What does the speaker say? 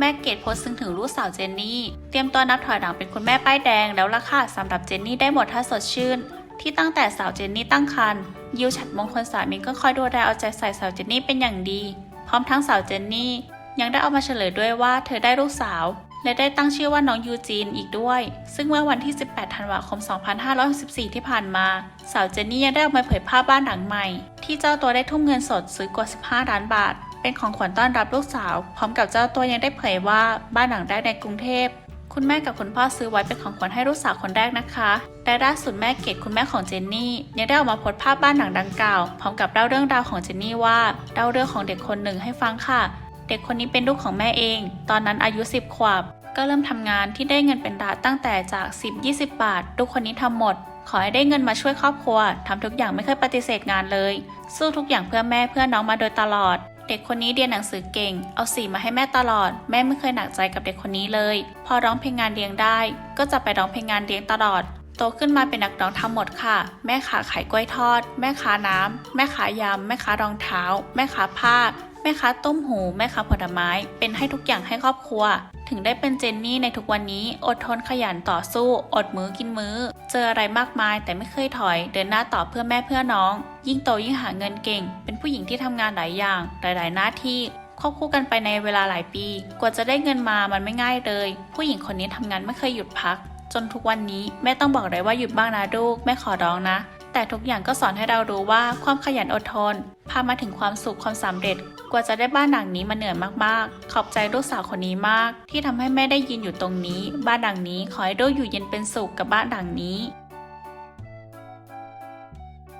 แม่เกดโพสต์ซึ้งถึงลูกสาวเจนนี่ เตรียมตัวนับถอยหลังเป็นคุณแม่ป้ายแดงแล้วล่ะค่ะสำหรับเจนนี่ได้หมดถ้าสดชื่น ที่ตั้งแต่สาวเจนนี่ตั้งครรภ์ยิวฉัดมงคลสามีก็คอยดูแลเอาใจใส่สาวเจนนี่เป็นอย่างดี พร้อมทั้งสาวเจนนี่ ยังได้เอามาเฉลยด้วยว่าเธอได้ลูกสาว และได้ตั้งชื่อว่าน้องยูจีนอีกด้วย ซึ่งเมื่อวันที่ 18 ธันวาคม 2564 ที่ผ่านมา สาวเจนนี่ยังได้เอามาเผยภาพบ้านหลังใหม่ ที่เจ้าตัวได้ทุ่มเงินสดซื้อกว่า 15 ล้านบาท เป็นของขวัญต้อนรับลูกสาว พร้อมกับเจ้าตัวยังได้เผยว่าบ้านหลังแรกในกรุงเทพ คุณแม่กับคุณพ่อซื้อไว้เป็นของขวัญให้ลูกสาวคนแรกนะคะและล่าสุดแม่เกดคุณแม่ของเจนนี่ยังได้ออกมาโพสต์ภาพบ้านหลังดังกล่าวพร้อมกับเล่าเรื่องราวของเจนนี่ว่าเล่าเรื่องของเด็กคนหนึ่งให้ฟังค่ะ เด็กคนนี้เป็นลูกของแม่เอง ตอนนั้นอายุ 10 ขวบ ก็เริ่มทำงานที่ได้เงินเป็นดาตั้งแต่จาก 10-20 บาทลูกคนนี้ทำหมดขอให้ได้เงินมาช่วยครอบครัวทำทุกอย่างไม่เคยปฏิเสธงานเลย สู้ทุกอย่างเพื่อแม่เพื่อน้องมาโดยตลอด เด็กคนนี้เรียนหนังสือเก่ง เอาสีมาให้แม่ตลอด แม่ไม่เคยหนักใจกับเด็กคนนี้เลย พอร้องเพลงงานเลี้ยงได้ ก็จะไปร้องเพลงงานเลี้ยงตลอด โตขึ้นมาเป็นนักร้องทำหมดค่ะ แม่ขาขายกล้วยทอด แม่ขาน้ำ แม่ขายำ แม่ขารองเท้า แม่ขาผ้า แม่ค้าต้มหู แม่ค้าผลไม้ เป็นให้ทุกอย่างให้ครอบครัว ถึงได้เป็นเจนนี่ในทุกวันนี้ อดทนขยันต่อสู้ อดมื้อกินมื้อ เจออะไรมากมายแต่ไม่เคยถอย เดินหน้าต่อเพื่อแม่เพื่อน้อง ยิ่งโตยิ่งหาเงินเก่ง เป็นผู้หญิงที่ทำงานหลายอย่าง หลาย ๆ หน้าที่ควบคู่กันไปในเวลาหลายปี กว่าจะได้เงินมามันไม่ง่ายเลย ผู้หญิงคนนี้ทำงานไม่เคยหยุดพัก จนทุกวันนี้แม่ต้องบอกเลยว่าหยุดบ้างนะลูกแม่ขอร้องนะ แต่ทุกอย่างก็สอนให้เรารู้ว่าความขยันอดทน พามาถึงความสุขความสำเร็จ กว่าจะได้บ้านหลังนี้มาเหนื่อยมากๆ ขอบใจลูกสาวคนนี้มาก ที่ทำให้แม่ได้ยืนอยู่ตรงนี้ บ้านหลังนี้ขอให้ลูกอยู่เย็นเป็นสุขกับบ้านหลังนี้